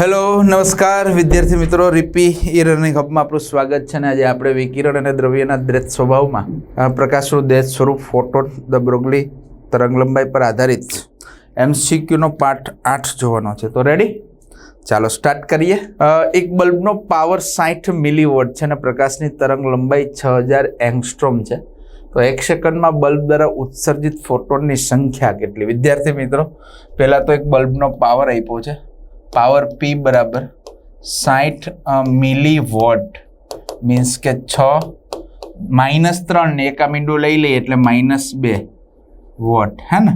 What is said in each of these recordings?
Hello, નમસ્કાર વિદ્યાર્થી મિત્રો, રીપી ઈ રનિંગ હબમાં આપણું સ્વાગત છે ને આજે આપણે વિકિરણ અને દ્રવ્યના દ્રેત સ્વભાવમાં પ્રકાશનું દેશ સ્વરૂપ ફોટોન ધ બ્રોગલી તરંગલંબાઈ પર આધારિત એમસીક્યુનો પાઠ આઠ જોવાનો છે. તો રેડી ચાલો સ્ટાર્ટ કરીએ. એક બલ્બનો પાવર સાઠ મિલીવોટ છે અને પ્રકાશની તરંગ લંબાઈ છ હજાર એંગસ્ટ્રોમ છે. તો એક સેકન્ડમાં બલ્બ દ્વારા ઉત્સર્જિત ફોટોનની સંખ્યા કેટલી? વિદ્યાર્થી મિત્રો, પહેલાં તો એક બલ્બનો પાવર આપ્યો છે. પાવર પી બરાબર સાઠ મિલી વોટ મીન્સ કે છ માઇનસ ત્રણ ને એક આ મીંડું લઈ લઈએ એટલે માઇનસ બે વોટ હે ને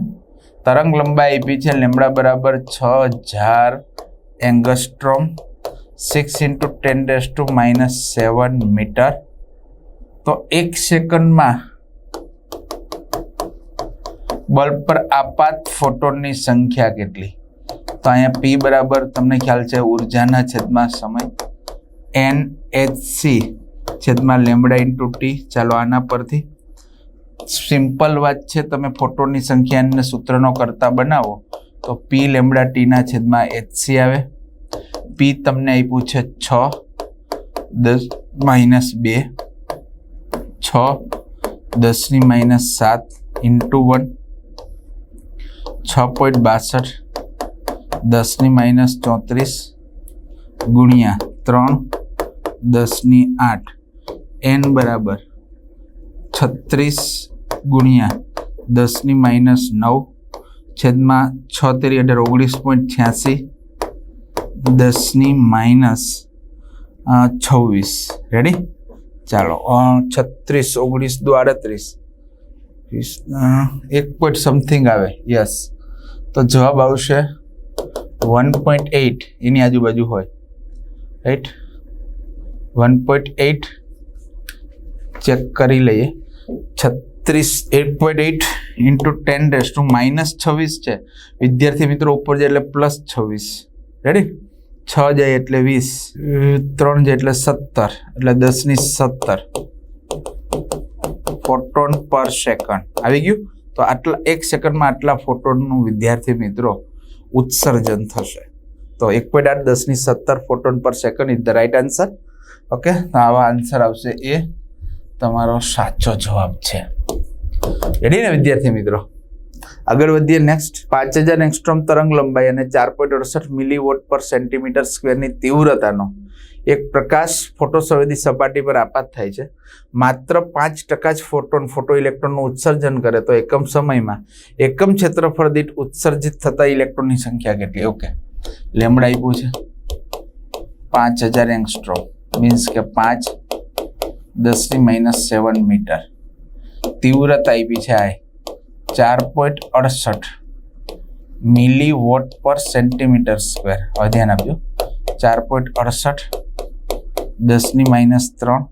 તરંગ લંબાઈ આપી છે લેમડા બરાબર છ હજાર angstrom six into ten dash to minus seven metre તો એક સેકન્ડમાં બલ્બ પર આપાત ફોટોનની સંખ્યા કેટલી તો અહીંયા પી બરાબર તમને ખ્યાલ છે ઉર્જાના છેદમાં સમય. એન એચ સી છેદમાં લેમડા ઇન્ટુ ટી ચાલો આના પરથી. સિમ્પલ વાત છે, તમે ફોટોની સંખ્યાને સૂત્રનો કરતા બનાવો, તો પી લેમડા ટીના છેદમાં એચસી આવે. પી તમને આપ્યું છે છ, દસ માઇનસ બે, છ, દસની માઇનસ સાત ઇન્ટુ વન, છ પોઈન્ટ બાસઠ દસની માઇનસ ચોત્રીસ ગુણ્યા ત્રણ, દસની આઠ. એન બરાબર છત્રીસ ગુણ્યા દસની માઇનસ નવ, છેદમાં છોતેરી અઢાર ઓગણીસ પોઈન્ટ છ્યાસી, દસની માઇનસ છવ્વીસ. રેડી ચાલો છત્રીસ, ઓગણીસ, દો આડત્રીસ. એક પોઈન્ટ સમથિંગ આવે. યસ તો જવાબ આવશે વન પોઈન્ટ એઇટ એની આજુબાજુ હોય. Right one point eight check કરી લઈએ. છત્રીસ, eight point eight into ten dash to minus છવ્વીસ છે. વિદ્યાર્થી મિત્રો ઉપર જાય એટલે પ્લસ છવ્વીસ. રેડી છ જાય એટલે વીસ. ત્રણ જાય એટલે સત્તર. એટલે દસની સત્તર. ફોટોન પર સેકન્ડ આવી ગયું? તો આટલા, એક સેકન્ડમાં આટલા ફોટોનનું વિદ્યાર્થી મિત્રો ઉત્સર્જન થશે. તો એક પોઈન્ટ આઠ દસની સત્તર ફોટોન પર second is the right answer okay તો આવા આન્સર આવશે એ તમારો સાચો જવાબ છે. રેડી ને વિદ્યાર્થી મિત્રો? આગળ વધીએ નેક્સ્ટ પાંચ હજાર એંગસ્ટ્રોમ તરંગ લંબાઈ અને ચાર પોઈન્ટ અડસઠ મિલીવોટ પર સેન્ટીમીટર સ્ક્વેરની તીવ્રતાનો એક પ્રકાશ ફોટોસંવેદી સપાટી પર આપાત થાય છે. માત્ર પાંચ ટકા જ ફોટોન ફોટો ઇલેક્ટ્રોનનું ઉત્સર્જન કરે તો એકમ સમયમાં એકમ ક્ષેત્રફળ દીઠ ઉત્સર્જિત થતા ઇલેક્ટ્રોનની સંખ્યા કેટલી? ઓકે લેમડા આપ્યું છે. પાંચ હજાર એંગસ્ટ્રો મીન્સ કે પાંચ દસની માઇનસ સેવન મીટર તીવ્રતા આપી છે આ. ચાર પોઈન્ટ અડસઠ મિલી વોટ પર સેન્ટીમીટર સ્ક્વેર હવે ધ્યાન આપજો. ચાર પોઈન્ટ અડસઠ દસની માઇનસ ત્રણ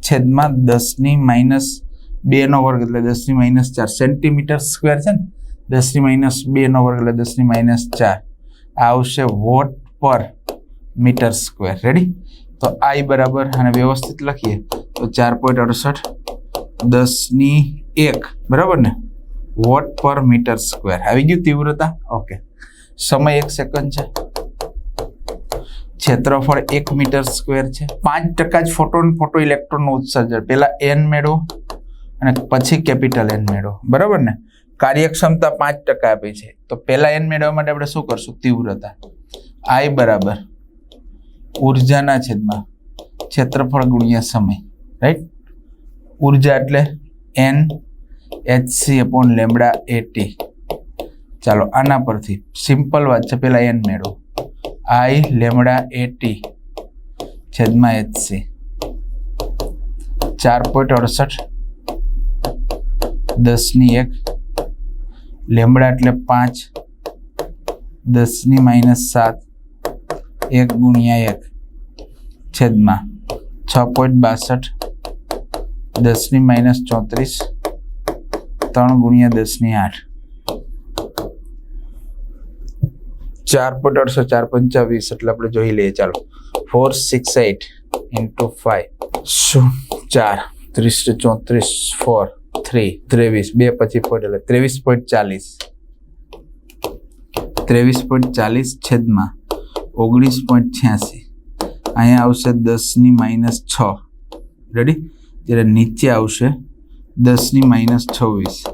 છેદમાં દસની માઇનસ બેનો વર્ગ એટલે દસની માઇનસ ચાર. સેન્ટીમીટર સ્ક્વેર છે ને, દસની માઇનસ બેનો વર્ગ એટલે દસની માઇનસ ચાર. આવશે વોટ પર મીટર સ્ક્વેર રેડી તો આઈ બરાબર અને વ્યવસ્થિત લખીએ. તો ચાર પોઈન્ટ અડસઠ, દસની એક. બરાબર ને? વોટ પર મીટર સ્ક્વેર આવી ગયું તીવ્રતા? ઓકે સમય એક સેકન્ડ છે. ક્ષેત્રફળ એક મીટર સ્ક્વેર છે. પાંચ ટકા જ ફોટોન ફોટો ઇલેક્ટ્રોનનું ઉત્સર્જન. પહેલાં એન મેળવો અને પછી કેપિટલ એન મેળવો. બરાબર ને? કાર્યક્ષમતા પાંચ ટકા આપી છે. તો પહેલાં એન મેળવવા માટે આપણે શું કરશું? તીવ્રતા. આઈ બરાબર. ઉર્જાના છેદમાં. ક્ષેત્રફળ ગુણ્યા સમય. રાઈટ ઊર્જા એટલે N H C upon lambda at ચાલો, આના પરથી. સિમ્પલ વાત છે. પહેલાં એન મેળવો. આઈ લેમડા એટી છેદમાં એચસી ચાર પોઈન્ટ અડસઠ. દસની એક. લેમડા એટલે પાંચ. દસની માઇનસ સાત. એક ગુણ્યા એક. છેદમાં છ પોઈન્ટ બાસઠ. દસની માઇનસ ચોત્રીસ. ત્રણ ગુણ્યા દસની આઠ. ચાર પોઈન્ટ અડસો, ચાર પંચાવીસ એટલે આપણે જોઈ લઈએ. ચાલો. Four six eight into five શું? ચાર. ત્રીસ ચોત્રીસ. ફોર થ્રી ત્રેવીસ. બે પછી પોઈન્ટ એટલે ત્રેવીસ પોઈન્ટ ચાલીસ. ત્રેવીસ પોઈન્ટ ચાલીસ છેદમાં ઓગણીસ પોઈન્ટ છ્યાસી. અહીંયા આવશે દસની માઇનસ છ. રેડી જ્યારે નીચે આવશે દસની માઇનસ છવ્વીસ.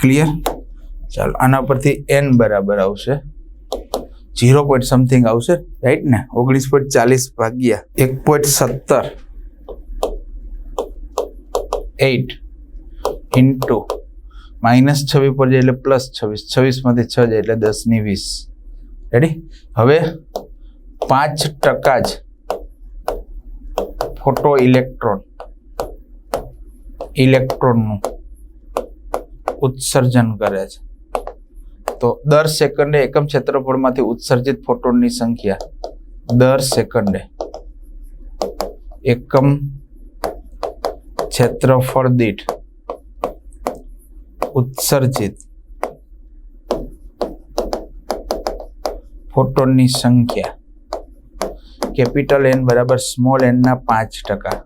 ક્લિયર ચાલો, આના પરથી એન બરાબર આવશે. ઝીરો પોઈન્ટ સમથિંગ આવશે રાઈટ ને? ઓગણીસ પોઈન્ટ ચાલીસ ભાગ્યા એક પોઈન્ટ સત્તર. એટ ઇન્ટુ માઇનસ છવ્વીસ પર જાય એટલે પ્લસ છવ્વીસ. છવ્વીસમાંથી છ જાય એટલે દસની વીસ. રેડી હવે પાંચ ટકા જ ફોટો ઇલેક્ટ્રોન, ઇલેક્ટ્રોનનું ઉત્સર્જન કરે છે. તો દર સેકન્ડે એકમ ક્ષેત્રફળમાંથી ઉત્સર્જિત ફોટોનની સંખ્યા. દર સેકન્ડે એકમ ક્ષેત્રફળ દીઠ ઉત્સર્જિત ફોટોનની સંખ્યા. કેપિટલ એન બરાબર સ્મોલ એનના પાંચ ટકા.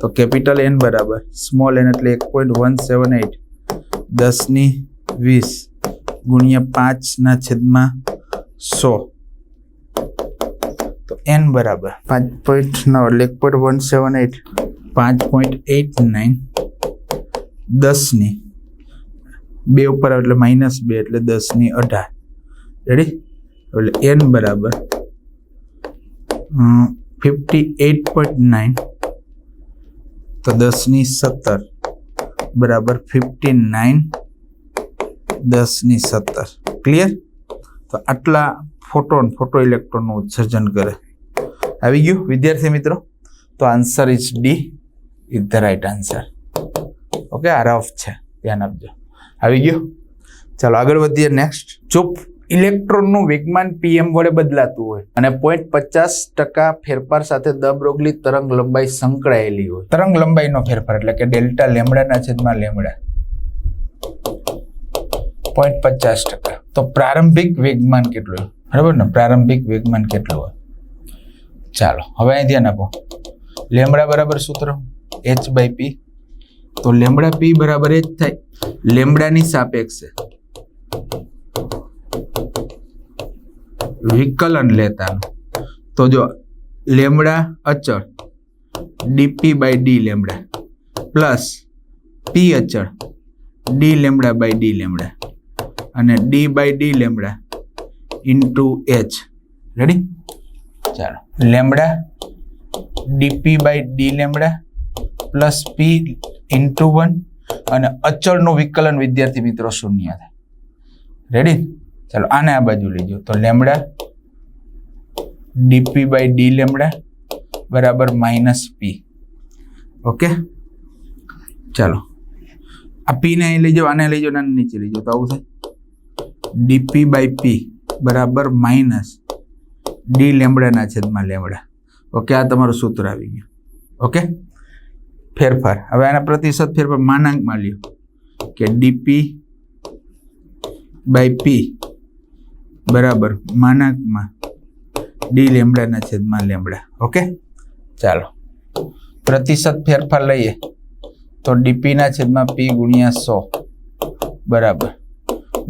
તો કેપિટલ એન બરાબર સ્મોલ એન એટલે એક પોઈન્ટ વન સેવન એટ દસની વીસ ગુણ્યા પાંચના છેદમાં સો. તો એન બરાબર. પાંચ પોઈન્ટ નવ એટલે એક પોઈન્ટ વન સેવન એટ પાંચ પોઈન્ટ એટ નાઇન દસની. બે ઉપર આવે એટલે માઇનસ બે એટલે દસની અઢાર. રેડી એટલે એન બરાબર. ફિફ્ટી એટ પોઈન્ટ નાઇન તો દસની સત્તર. બરાબર ફિફ્ટી નાઇન દસની સત્તર. ક્લિયર તો આટલા ફોટોન ફોટો ઇલેક્ટ્રોનનું ઉત્સર્જન કરે. આવી ગયું, વિદ્યાર્થી મિત્રો? તો answer is D is the right answer okay આ રફ છે. ધ્યાન આપજો. આવી ગયું? ચાલો, આગળ વધીએ નેક્સ્ટ ચૂપ. ઇલેક્ટ્રોનનું વેગમાન પીએમ વડે બદલાતું હોય અને પોઈન્ટ પચાસ ટકા ફેરફાર સાથે દબ રોગલી તરંગ લંબાઈ સંકળાયેલી હોય. તરંગ લંબાઈનો ફેરફાર એટલે કે ડેલ્ટા લેમડાના છેદમાં લેમડા. પોઈન્ટ પચાસ ટકા. તો પ્રારંભિક વેગમાન કેટલું બરાબર ને? પ્રારંભિક વેગમાન કેટલું હોય? ચાલો, હવે અહીં ધ્યાન આપો. લેમડા બરાબર સૂત્ર એચ બાય પી તો લેમડા પી બરાબર એ જ થાય. લેમડાની સાપેક્ષે વિકલન લેતાનું. તો જો લેમડા અચળ D P by D lambda plus P અચળ D lambda by D lambda અને D by D lambda into H ready ચાલો. Lambda D P by D lambda plus P into one અને અચળનું વિકલન વિદ્યાર્થી મિત્રો શૂન્ય થાય. રેડી ચાલો, આને આ બાજુ લેજો તો lambda D P by D lambda બરાબર માઇનસ પી ઓકે ચાલો. આ પીને અહીં લઈ જાઓ, આને લઈ જાઓ અને નીચે લઈ જાઓ. તો આવું થાય. ડીપી બાય પી બરાબર માઇનસ ડી લેમડાના છેદમાં લેમડા ઓકે આ તમારું સૂત્ર આવી ગયું. ઓકે ફેરફાર. હવે આના પ્રતિશત ફેરફાર માનાંકમાં લ્યો કે ડીપી બાય પી બરાબર માનાંકમાં ડી લેમડાના છેદમાં લેમડા ઓકે ચાલો. પ્રતિશત ફેરફાર લઈએ તો ડીપીના છેદમાં પી ગુણ્યા સો. બરાબર.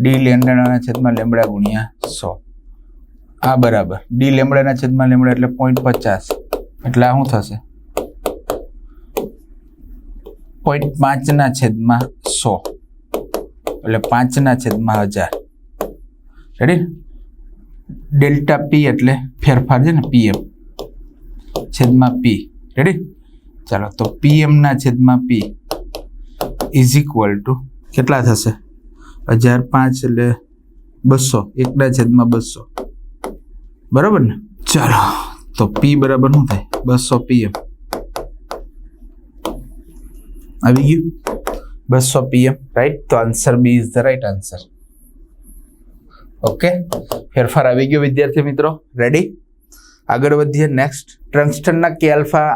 ડી લેમડાના છેદમાં લેમડા ગુણ્યા સો. આ બરાબર. ડી લેમડાના છેદમાં લેમડા એટલે પોઈન્ટ પચાસ. એટલે આ શું થશે? પોઈન્ટ પાંચના છેદમાં સો. એટલે પાંચના છેદમાં હજાર. રેડી ડેલ્ટા પી એટલે ફેરફાર છે ને પીએમ છેદમાં પી રેડી ચાલો, તો પીએમના છેદમાં પી ઇઝ ઇક્વલ ટુ કેટલા થશે? હજાર પાંચ એટલે બસો. એકના છેદમાં બસો. બરાબર ને? ચાલો. તો પી બરાબર શું થાય? બસો પીએમ આવી ગયું? બસો પીએમ રાઈટ તો answer B is the right answer okay ફેરફાર આવી ગયો, વિદ્યાર્થી મિત્રો. રેડી આગળ વધીએ. નેક્સ્ટ ટંગસ્ટનના કે આલ્ફા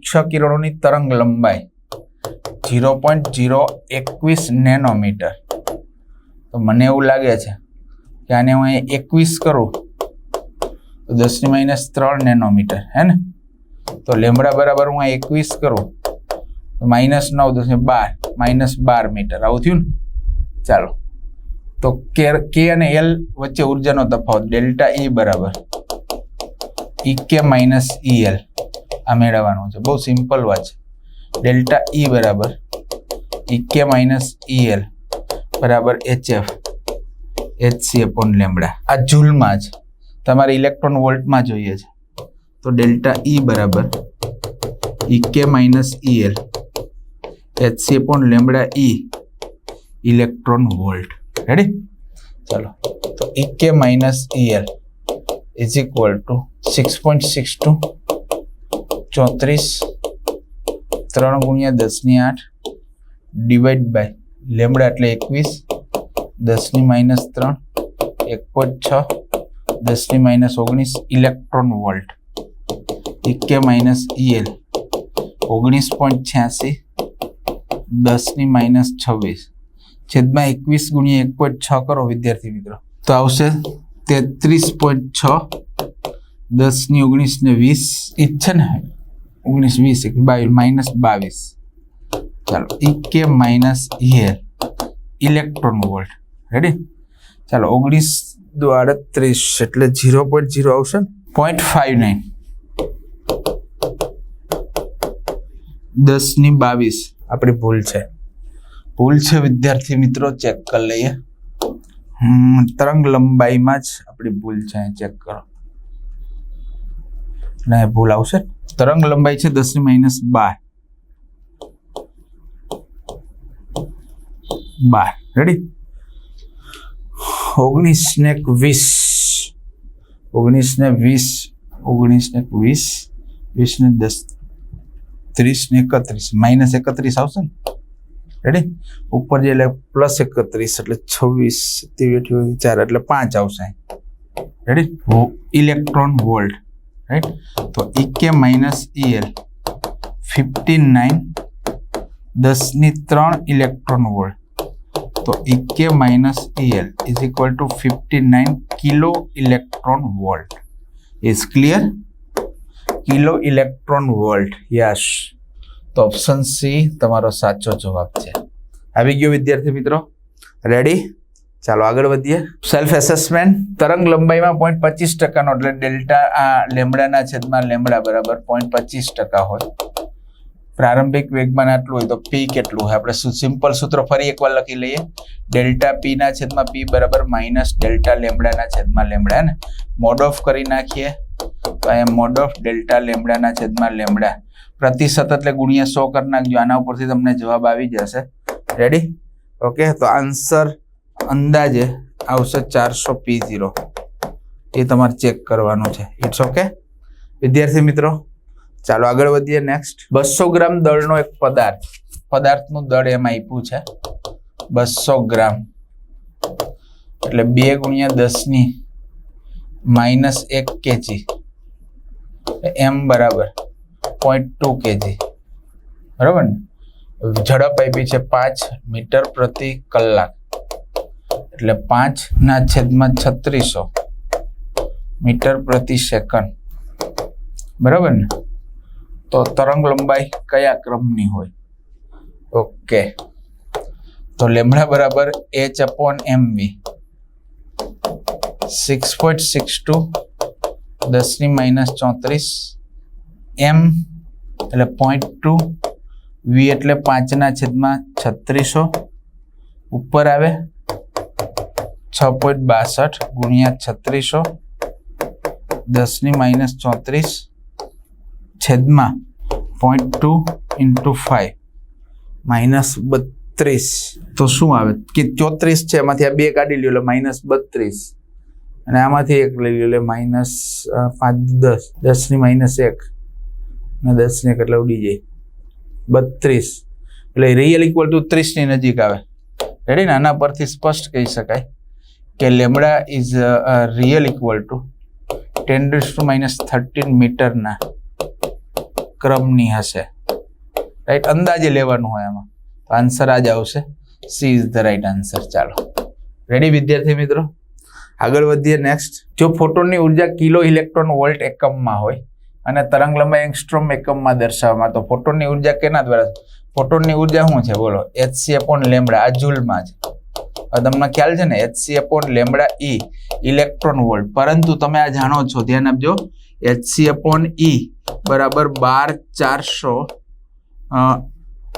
ક્ષ કિરણોની તરંગ લંબાઈ. ઝીરો પોઈન્ટ ઝીરો એકવીસ નેનોમીટર તો મને એવું લાગે છે કે આને હું અહીં એકવીસ કરું. તો દસની માઇનસ ત્રણ નેનોમીટર, હે ને? તો લેમડા બરાબર હું અહીં એકવીસ કરું. તો માઇનસ નવ દસ બાર, માઇનસ બાર મીટર. આવું થયું ને? ચાલો. તો કે કે અને એલ વચ્ચે ઉર્જાનો તફાવત, ડેલ્ટા ઈ બરાબર. E K minus E L. આ મેળવવાનું છે. બહુ સિમ્પલ વાત છે. ડેલ્ટા ઈ બરાબર. E K minus E L. બરાબર H F H C upon lambda આ જૂલમાં જ તમારે ઇલેક્ટ્રોન વોલ્ટમાં જોઈએ છે. તો ડેલ્ટા ઈ બરાબર E K minus E L H C upon lambda E electron volt ready ચાલો. તો E K minus E L is equal to six point six two ચોત્રીસ ત્રણ ગુણ્યા દસની આઠ ડિવાઈડ બાય લેમડા એટલે એકવીસ, દસની માઇનસ ત્રણ, એક પોઈન્ટ છ, દસની માઇનસ ઓગણીસ, electron volt. E K minus E L, ઓગણીસ પોઈન્ટ છ્યાસી, દસની માઇનસ છવ્વીસ. છેદમાં એકવીસ ગુણ્યા એક પોઈન્ટ છ કરો, વિદ્યાર્થી મિત્રો. તો આવશે તેત્રીસ પોઈન્ટ છ, દસની ઓગણીસ ને વીસ. ઈચ્છે ને? ઓગણીસ વીસ, એક બાવીસ માઇનસ બાવીસ. ચાલો E K minus E L electron volt ready ચાલો, ઓગણીસ આડત્રીસ એટલે ઝીરો પોઈન્ટ ઝીરો આવશે ને? પોઈન્ટ ફાઈવ નાઇન દસની બાવીસ. આપણી ભૂલ છે. ભૂલ છે, વિદ્યાર્થી મિત્રો ચેક કરી લઈએ. તરંગ લંબાઈમાં જ આપણી ભૂલ છે ચેક કરો. ને ભૂલ આવશે. તરંગ લંબાઈ છે દસની માઇનસ બાર. બાર. રેડી ઓગણીસ ને વીસ. ઓગણીસ ને વીસ ઓગણીસ ને વીસ વીસ ને દસ ત્રીસ ને એકત્રીસ. માઇનસ એકત્રીસ આવશે ને? રેડી ઉપર જે એટલે પ્લસ એકત્રીસ, એટલે છવ્વીસ. અઠ્યાવીસ ચાર, એટલે પાંચ આવશે રેડી ઇલેક્ટ્રોન વોલ્ટ રાઈટ તો E K minus E L fifty nine દસની ત્રણ ઇલેક્ટ્રોન વોલ્ટ તો E K minus L is equal to fifty nine kilo electron volt is clear kilo electron volt yes તો option C તમારો સાચો જવાબ છે. આવી ગયો વિદ્યાર્થી મિત્રો. રેડી ચાલો આગળ વધીએ. સેલ્ફ એસેસમેન્ટ તરંગ લંબાઈમાં પોઈન્ટ પચીસ ટકાનો એટલે ડેલ્ટા, આ લેમડાના છેદમાં લેમડા બરાબર પોઈન્ટ પચીસ ટકા હોય. પ્રારંભિક વેગમાન આટલું હોય તો પી કેટલું હોય? આપણે શું સિમ્પલ સૂત્ર ફરી એકવાર લખી લઈએ. ડેલ્ટા પી ના છેદમાં પી બરાબર માઇનસ ડેલ્ટા લેમડાના છેદમાં લેમડા ને મોડ ઓફ કરી નાખીએ. તો અહીંયા મોડ ઓફ ડેલ્ટા લેમડાના છેદમાં લેમડા પ્રતિશત એટલે ગુણ્યા સો કરી નાખજો. આના ઉપરથી તમને જવાબ આવી જશે. રેડી ઓકે તો આન્સર અંદાજે આવશે ચારસો પી ઝીરો એ તમારે ચેક કરવાનું છે. ઇટ્સ ઓકે વિદ્યાર્થી મિત્રો ચાલો આગળ વધીએ નેક્સ્ટ બસો ગ્રામ દળનો એક પદાર્થ. પદાર્થનું દળ એમાં આપ્યું છે. બસો ગ્રામ. એટલે બે ગુણ્યા દસની માઇનસ એક કેજી એમ બરાબર પોઈન્ટ ટુ કેજી બરાબર ને? ઝડપ આપી છે પાંચ મીટર પ્રતિ કલાક. એટલે પાંચ ના છેદમાં છત્રીસો મીટર પ્રતિ સેકન્ડ. બરાબર ને? તો તરંગ લંબાઈ કયા ક્રમની હોય? ઓકે. તો લેમડા બરાબર H upon M V six point six two દસની માઇનસ ચોત્રીસ એમ એટલે પોઈન્ટ ટુ વી એટલે પાંચના છેદમાં છત્રીસો, ઉપર આવે છ પોઈન્ટ બાસઠ ગુણ્યા છત્રીસો, દસની માઇનસ ચોત્રીસ છેદમાં point two into five minus બત્રીસ. તો શું આવે? કે ચોત્રીસ છે, એમાંથી આ બે કાઢી લ્યો, એટલે માઇનસ બત્રીસ. અને આમાંથી એક લઈ લ્યો, એટલે માઇનસ પાંચ, દસ. દસની માઇનસ એક. અને દસની એક એટલે ઉડી જાય. બત્રીસ. એટલે રિયલ ઇક્વલ ટુ ત્રીસની નજીક આવે. રેડી ને આના પરથી સ્પષ્ટ કહી શકાય કે lambda is real equal to ten to minus thirteen મીટરના ક્રમની હશે. રાઈટ અંદાજે લેવાનું હોય એમાં તો આન્સર આ જ આવશે. C is the right answer ચાલો. રેડી વિદ્યાર્થી મિત્રો? આગળ વધીએ નેક્સ્ટ જો ફોટોનની ઊર્જા કિલો ઇલેક્ટ્રોન વોલ્ટ એકમમાં હોય અને તરંગ લંબાઈ એંગસ્ટ્રોમ એકમમાં દર્શાવવામાં, તો ફોટોનની ઊર્જા કેના દ્વારા? ફોટોનની ઊર્જા શું છે? બોલો. એચસી અપોન લેમડા આ જૂલમાં છે. તમને ખ્યાલ છે ને? H C upon lambda E electron volt. પરંતુ તમે આ જાણો છો. ધ્યાન આપજો. એચસી અપોન ઈ બરાબર બાર ચારસો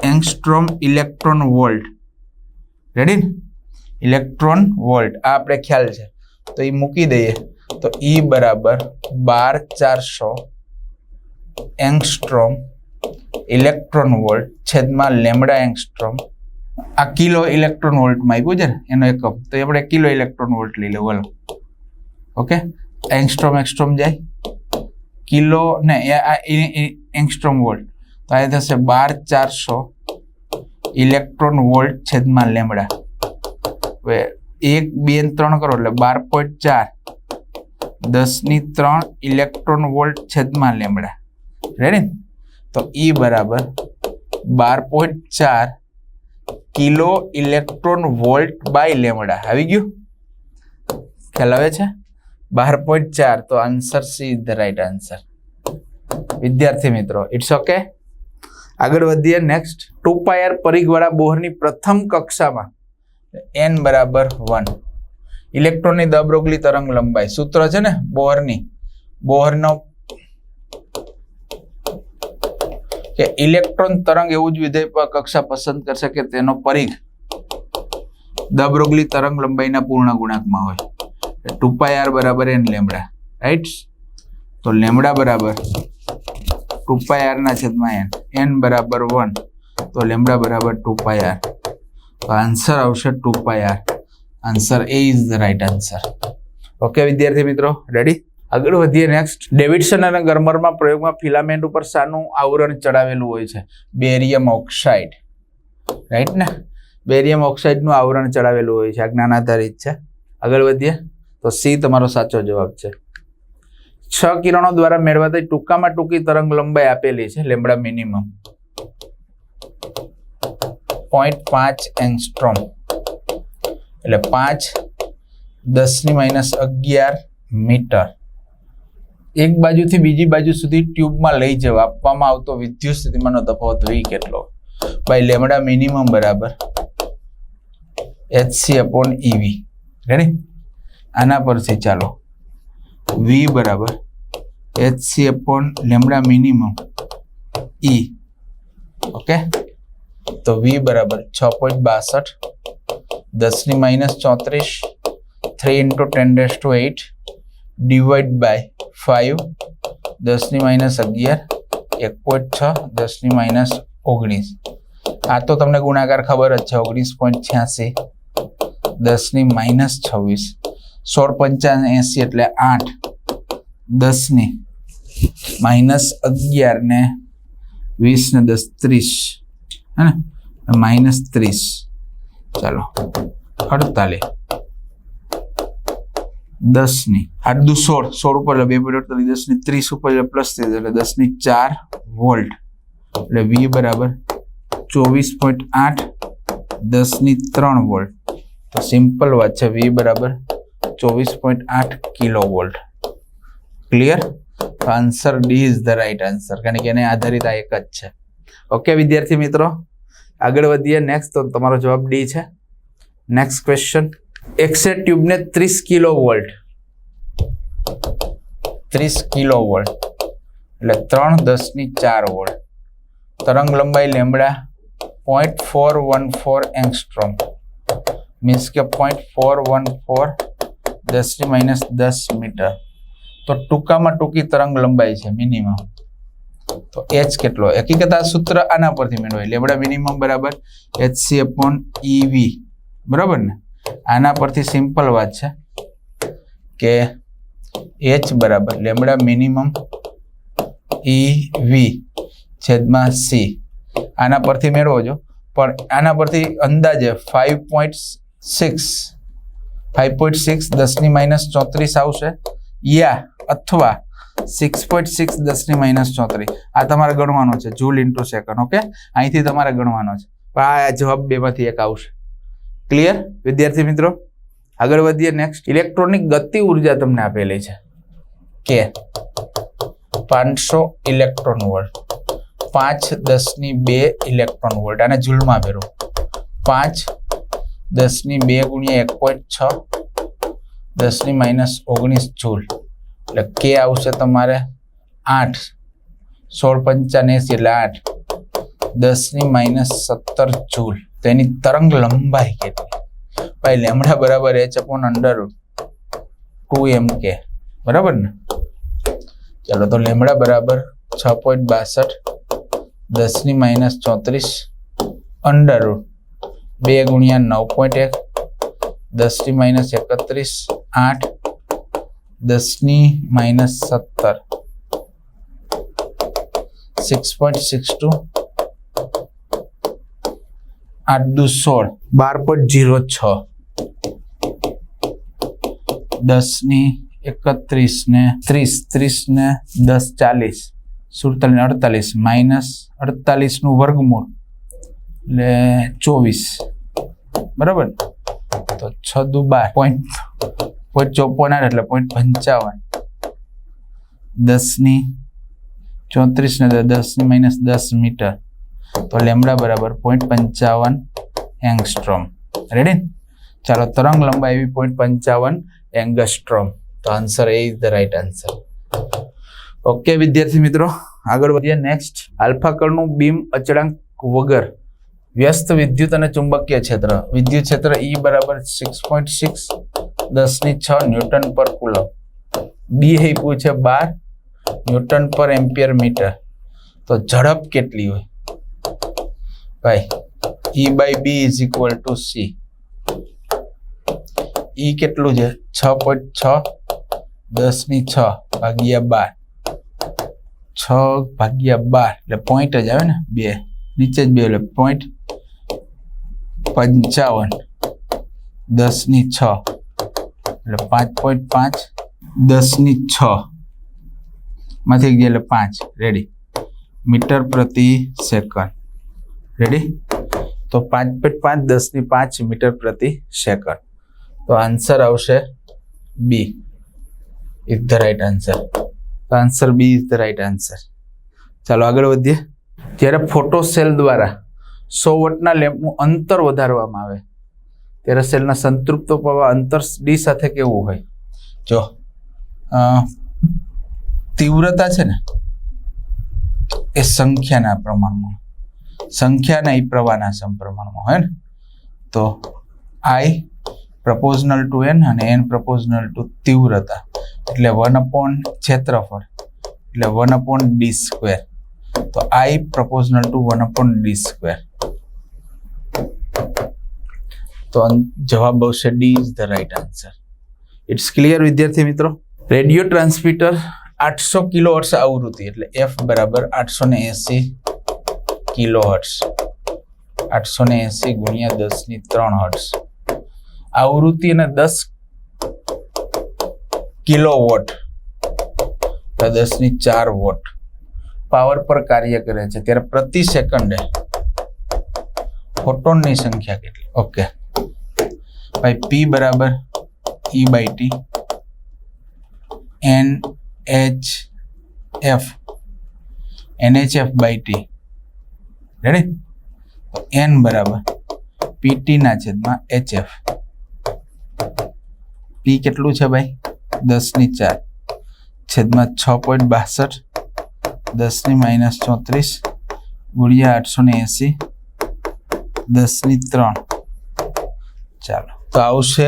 angstrom electron volt. Ready electron volt. આ આપણે ખ્યાલ છે. તો એ મૂકી દઈએ. તો ઈ બરાબર બાર ચારસો એંગસ્ટ્રોમ ઇલેક્ટ્રોન વોલ્ટ છેદમાં લેમડા એંગસ્ટ્રોમ. આ કિલો ઇલેક્ટ્રોન વોલ્ટમાં આવ્યું છે ને? એનો એકમ. તો આપણે કિલો ઇલેક્ટ્રોન વોલ્ટ લઈ લેવું. ઓકે? એંગસ્ટ્રોમ એંગસ્ટ્રોમ જાય? કિલો ને એંગસ્ટ્રોમ વોલ્ટ. તો આ થશે બાર ચારસો ઇલેક્ટ્રોન વોલ્ટ છેદમાં લેમડા. હવે એક, બે ત્રણ કરો એટલે બાર પોઈન્ટ ચાર. દસની ત્રણ ઇલેક્ટ્રોન વોલ્ટ છેદમાં લેમડા. રેડી તો ઈ બરાબર બાર પોઈન્ટ ચાર kilo electron volt by lambda. આવી ગયું? ખ્યાલ આવે છે? બાર પોઈન્ટ ચાર, તો answer C is the right answer વિદ્યાર્થી મિત્રો ઇટ્સ ઓકે આગળ વધીએ નેક્સ્ટ ટુ પાયર પરિઘવાળા બોહરની પ્રથમ કક્ષામાં એન બરાબર વન ઇલેક્ટ્રોનની દબરોગલી તરંગ લંબાઈ, સૂત્ર છે ને, બોહરની. બોહરનો કે ઇલેક્ટ્રોન તરંગ એવું જ વિધેય કક્ષા પસંદ કરશે કે તેનો પરિઘ દબરોગલી તરંગ લંબાઈના પૂર્ણ ગુણાંકમાં હોય. ટુ પાય આર બરાબર એન લેમડા રાઈટ તો લેમડા બરાબર ટુ પાય આરના છેદમાં એન. એન બરાબર વન, તો લેમડા બરાબર ટુ પાય આર તો આન્સર આવશે two pi R answer A is the right answer. Okay, વિદ્યાર્થી મિત્રો રેડી આગળ વધીએ નેક્સ્ટ ડેવિડસન અને ગરમરમાં પ્રયોગમાં ફિલામેન્ટ ઉપર શાનું આવરણ ચડાવેલું હોય છે. Barium oxide. રાઈટ ને? બેરિયમ ઓક્સાઇડનું આવરણ ચડાવેલું હોય છે. આ જ્ઞાન આધારિત છે. આગળ વધીએ. તો સી તમારો સાચો જવાબ છે. છ કિરણો દ્વારા મેળવાતી ટૂંકામાં ટૂંકી તરંગ લંબાઈ આપેલી છે લેમડા મિનિમમ. પોઈન્ટ પાંચ એંગસ્ટ્રોમ. એટલે પાંચ દસની માઇનસ અગિયાર મીટર. એક બાજુથી બીજી બાજુ સુધી ટ્યુબમાં લઈ જવા, આપવામાં આવતો વિદ્યુત સ્થિતિમાનનો તફાવત વી કેટલો? બાય લેમડા મિનિમમ બરાબર. એચસી અપોન ઈવી રેડી આના પરથી ચાલો. વી બરાબર. H C upon lambda minimum E okay તો વી બરાબર છ પોઈન્ટ બાસઠ દસની માઇનસ ચોત્રીસ three into ten raise to eight divide by five દસની માઇનસ અગિયાર, એક પોઈન્ટ છ દસની માઇનસ ઓગણીસ. આ તો તમને ગુણાકાર ખબર જ છે, ઓગણીસ પોઈન્ટ છ્યાસી દસની માઇનસ છવ્વીસ. સોળ પંચાવન એંસી એટલે આઠ. દસની માઇનસ અગિયાર ને વીસ ને દસ ત્રીસ. હે ને? માઇનસ ત્રીસ. ચાલો, અડતાલીસ. દસની, આટલું સોળ સોળ ઉપર બે પોઈન્ટ અડતાલીસ, દસની ત્રીસ ઉપર પ્લસ ત્રીસ એટલે દસની ચાર વોલ્ટ. એટલે વી બરાબર ચોવીસ પોઈન્ટ આઠ, દસની ત્રણ વોલ્ટ. સિમ્પલ વાત છે વી બરાબર ચોવીસ પોઈન્ટ આઠ kilo volt clear answer D is the right answer કારણ કે એને આધારિત આ એક જ છે. ઓકે વિદ્યાર્થી મિત્રો, આગળ વધીએ નેક્સ્ટ તો તમારો જવાબ ડી છે. નેક્સ્ટ ક્વેશ્ચન એક્સેટ ટ્યુબને ત્રીસ કિલો વોલ્ટ ત્રીસ કિલો વોલ્ટ એટલે ત્રણ દસની ચાર વોલ્ટ. તરંગ લંબાઈ lambda point four one four angstrom means કે પોઈન્ટ ફોર વન ફોર દસની માઇનસ દસ મીટર તો ટૂંકામાં ટૂંકી તરંગ લંબાઈ છે મિનિમમ તો એચ કેટલો? હકીકત આ સૂત્ર આના પરથી મેળવાય. લેમડા મિનિમમ બરાબર H C upon E V બરાબર ને? આના પરથી સિમ્પલ વાત છે કે એચ બરાબર લેમડા મિનિમમ ઈ વી છેદમાં સી આના પરથી મેળવો છો પણ આના પરથી અંદાજે five point six five point six દસની માઇનસ ચોત્રીસ આવશે. યા, અથવા સિક્સ પોઈન્ટ સિક્સ દસની માઇનસ ચોત્રીસ. આ તમારે ગણવાનો છે જૂલ ઇન્ટુ સેકન્ડ ઓકે અહીંથી તમારે ગણવાનો છે. પણ આ જવાબ બેમાંથી એક આવશે. ક્લિયર વિદ્યાર્થી મિત્રો, આગળ વધીએ નેક્સ્ટ ઇલેક્ટ્રોનિક ગતિ ઊર્જા તમને આપેલી છે. કે પાંચસો ઇલેક્ટ્રોન વોલ્ટ પાંચ દસની બે ઇલેક્ટ્રોન વોલ્ટ અને જૂલમાં ફેરવો પાંચ દસની બે ગુણ્યા એક પોઈન્ટ છ, દસની માઇનસ ઓગણીસ જૂલ એટલે કે આવશે તમારે આઠ, સોળ પંચાનેસી એટલે આઠ. દસની માઇનસ સત્તર જૂલ તો એની તરંગ લંબાઈ કેટલી? ભાઈ, લેમડા બરાબર H upon under two M K બરાબર ને? ચાલો તો લેમડા બરાબર છ પોઈન્ટ બાસઠ, દસની માઇનસ ચોત્રીસ અંડર રૂટ બે ગુણ્યા નવ પોઈન્ટ એક, દસની માઇનસ એકત્રીસ, આઠ, દસની માઇનસ સત્તર. સિક્સ પોઈન્ટ સિક્સ ટુ આઠ દુ સોળ, બાર પોઈન્ટ જીરો છ. દસની એકત્રીસ ને ત્રીસ ત્રીસ ને દસ ચાલીસ, સુડતાલીસ અડતાલીસ માઇનસ અડતાલીસનું વર્ગમૂળ. એટલે ચોવીસ. બરાબર? તો છ દુ બાર પોઈન્ટ પોઈન્ટ ચોપન આઠ એટલે પોઈન્ટ પંચાવન. દસની ચોત્રીસ ને દસની માઇનસ દસ મીટર. તો લેમડા બરાબર પોઈન્ટ પંચાવન એંગસ્ટ્રોમ. રેડી ચાલો, તરંગ લંબાઈ એવી પોઈન્ટ પંચાવન એંગસ્ટ્રોમ. તો answer A is the right answer okay વિદ્યાર્થી મિત્રો, આગળ વધીએ. નેક્સ્ટ આલ્ફા કણનું બીમ અચળાંક વગર. વ્યસ્ત વિદ્યુત અને ચુંબકીય ક્ષેત્ર. વિદ્યુત ક્ષેત્ર ઈ બરાબર સિક્સ પોઈન્ટ સિક્સ દસની છ ન્યૂટન પર કુલમ બી આપ્યું છે બાર ન્યૂટન પર એમ્પિયર મીટર. તો ઝડપ કેટલી હોય? ભાઈ E by B is equal to C E કેટલું છે? છ પોઈન્ટ છ, દસની છ ભાગ્યા બાર. છ ભાગ્યા બાર, એટલે પોઈન્ટ જ આવે ને, બે. નીચે જ બે એટલે પોઈન્ટ પંચાવન. દસની છ. એટલે પાંચ પોઈન્ટ પાંચ દસની છ. માંથી ગયા એટલે પાંચ. રેડી મીટર પ્રતિ સેકન્ડ રેડી તો પાંચ પોઈન્ટ પાંચ દસની પાંચ મીટર પ્રતિ સેકન્ડ તો આન્સર આવશે B is the right answer તો answer B is the right answer ચાલો આગળ વધીએ. જ્યારે ફોટો સેલ દ્વારા સો વોટના લેમ્પનું અંતર વધારવામાં આવે, ત્યારે સેલના સંતૃપ્ત પ્રવાહ અંતર ડી સાથે કેવું હોય? જો તીવ્રતા છે ને, એ સંખ્યાના પ્રમાણમાં, સંખ્યાના એ પ્રવાહના સમપ્રમાણમાં હોય ને, તો આઈ પ્રપોઝનલ ટુ એન અને એન પ્રપોઝનલ ટુ તીવ્રતા, એટલે વન અપોન ક્ષેત્રફળ, એટલે વન અપોન ડી સ્ક્વેર તો I proportional to one upon D square તો જવાબ આવશે D is the right answer it's clear વિદ્યાર્થી મિત્રો? રેડિયો ટ્રાન્સમીટર આઠસો કિલો હર્ટ્સ આવૃત્તિ, એટલે એફ બરાબર આઠસો ને એસી કિલો હર્ટ્સ આઠસો ને એસી ગુણ્યા દસની ત્રણ હર્ટ્સ આવૃત્તિ અને દસ કિલો વોટ દસની ચાર વોટ. પાવર પર કાર્ય કરે છે. ત્યારે પ્રતિ સેકન્ડે ફોટોનની સંખ્યા કેટલી? ઓકે ભાઈ પી બરાબર E by T N H F N H F by T ready તો એન બરાબર પીટીના છેદમાં એચ એફ પી કેટલું છે ભાઈ? દસની ચાર. છેદમાં છ પોઈન્ટ બાસઠ દસની માઇનસ ચોત્રીસ, ગુણ્યા આઠસો ને એસી દસની ત્રણ. ચાલો, તો આવશે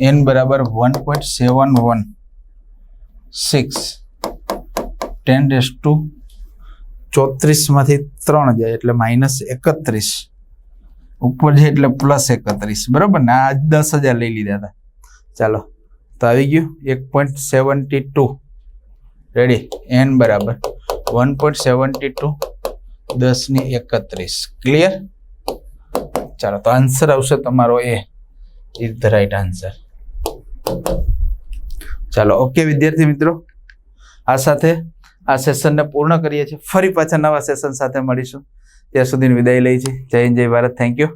એન બરાબર one point seven one six ten raise to ચોત્રીસમાંથી ત્રણ જાય એટલે માઇનસ એકત્રીસ. ઉપર જાય એટલે પ્લસ એકત્રીસ. બરાબર ને? આ દસ હજાર લઈ લીધા હતા. ચાલો, તો આવી ગયું. એક point seventy two ready N બરાબર. વન પોઈન્ટ સેવન્ટી ટુ દસની એકત્રીસ. ક્લિયર ચાલો, તો આન્સર આવશે તમારો A. Is the right answer ચાલો ઓકે વિદ્યાર્થી મિત્રો. આ સાથે આ સેશનને પૂર્ણ કરીએ છીએ. ફરી પાછા નવા સેશન સાથે મળીશું. ત્યાં સુધીની વિદાય લઈ છે. જય હિન્દ, જય ભારત. Thank you